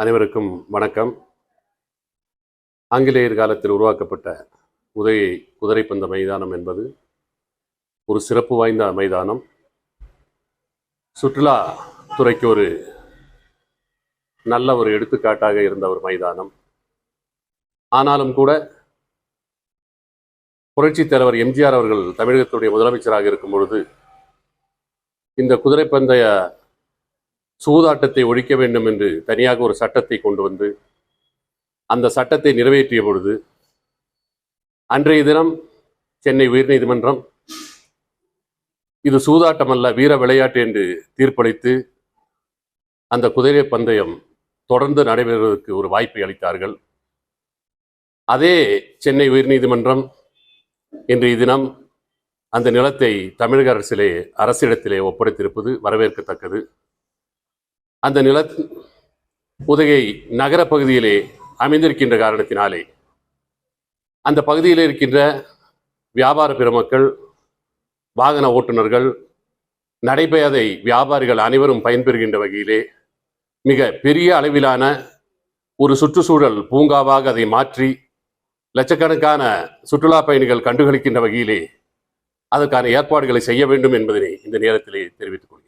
அனைவருக்கும் வணக்கம். ஆங்கிலேயர் காலத்தில் உருவாக்கப்பட்ட உதயை குதிரைப்பந்த மைதானம் என்பது ஒரு சிறப்பு வாய்ந்த மைதானம். சுற்றுலா துறைக்கு ஒரு நல்ல ஒரு எடுத்துக்காட்டாக இருந்த ஒரு மைதானம். ஆனாலும் கூட புரட்சித் தலைவர் எம்ஜிஆர் அவர்கள் தமிழகத்துடைய முதலமைச்சராக இருக்கும் பொழுது இந்த குதிரைப்பந்தய சூதாட்டத்தை ஒழிக்க வேண்டும் என்று தனியாக ஒரு சட்டத்தை கொண்டு வந்து அந்த சட்டத்தை நிறைவேற்றிய பொழுது அன்றைய தினம் சென்னை உயர்நீதிமன்றம் இது சூதாட்டம் அல்ல வீர விளையாட்டு என்று தீர்ப்பளித்து அந்த குதிரை பந்தயம் தொடர்ந்து நடைபெறுவதற்கு ஒரு வாய்ப்பை அளித்தார்கள். அதே சென்னை உயர்நீதிமன்றம் இன்றைய தினம் அந்த நிலத்தை தமிழக அரசிலே அரசிடத்திலே ஒப்படைத்திருப்பது வரவேற்கத்தக்கது. அந்த நில உதகை நகர பகுதியிலே அமைந்திருக்கின்ற காரணத்தினாலே அந்த பகுதியில் இருக்கின்ற வியாபார பெருமக்கள் வாகன ஓட்டுநர்கள் நடைபெறாதை வியாபாரிகள் அனைவரும் பயன்பெறுகின்ற வகையிலே மிக பெரிய அளவிலான ஒரு சுற்றுச்சூழல் பூங்காவாக அதை மாற்றி லட்சக்கணக்கான சுற்றுலா பயணிகள் கண்டுகளிக்கின்ற வகையிலே அதற்கான ஏற்பாடுகளை செய்ய வேண்டும் என்பதனை இந்த நேரத்திலே தெரிவித்துக் கொள்கிறேன்.